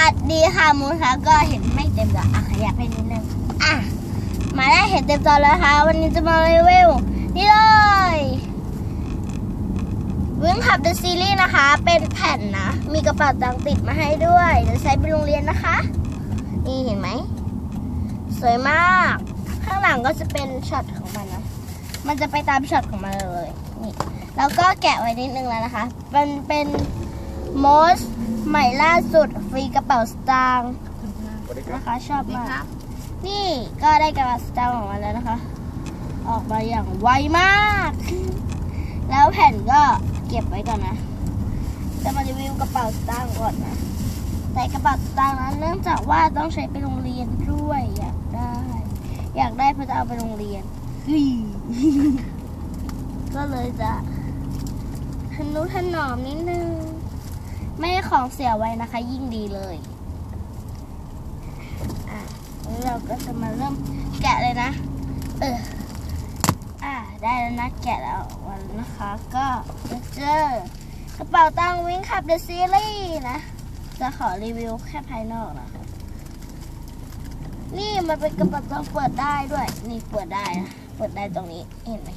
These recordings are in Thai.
วัสดีค่ะมูนค่ะก็เห็นไม่เต็มจออะขยับให้นิดนึงอะมาได้เห็นเต็มจอแล้วนะคะวันนี้จะมารีวิวนี่เลยวิ่งขับเดอะซีรีส์นะคะ เป็นแผ่นนะ มีกระเป๋าตังติดมาให้ด้วยเดี๋ยวใช้ไปโรงเรียนนะคะ นี่เห็นไหม สวยมาก ข้างหลังก็จะเป็นช็อตของมันนะ มันจะไปตามช็อตของมันเลยนี่แล้วก็แกะไว้นิดนึงแล้วนะคะ มันเป็นมอส ใหม่ล่าสุดฟรีกระเป๋าสตางค์สวัสดีครับนะคะชอบมาก นี่ก็ได้กระเป๋าสตางค์ออกมาแล้วนะคะ ออกมาอย่างไวมาก แล้วแผ่นก็เก็บไว้ก่อนนะจะมารีวิวกระเป๋าสตางค์ก่อนนะแต่กระเป๋าสตางค์นั้นเนื่องจากว่าต้องใช้ไปโรงเรียนด้วยอยากได้ อยากได้เพราะจะเอาไปโรงเรียนเฮ้ยก็เลยจะทนุถนอมนิดนึง ไม่ให้ของเสียไว้นะคะ ยิ่งดีเลยอะเราก็จะมาเริ่มแกะเลยนะ เอออะได้แล้วนะแกะแล้ววันนะคะ ก็จะเจอกระเป๋าตังค์วิ่งขับเดอะซีรีส์นะ จะขอรีวิวแค่ภายนอกนะคะ นี่มันเป็นกระเป๋าตังค์เปิดได้ด้วย นี่เปิดได้นะ เปิดได้ตรงนี้เห็นไหม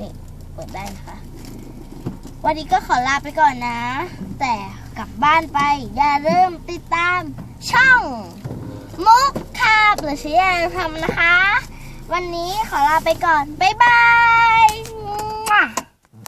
นี่เปิดได้นะคะ วันนี้ก็ขอลาไปก่อนนะ แต่กลับบ้านไป อย่าลืมติดตาม ช่อง มุกคาบหรือเชียร์ทำนะคะ วันนี้ขอลาไปก่อน บ๊ายบาย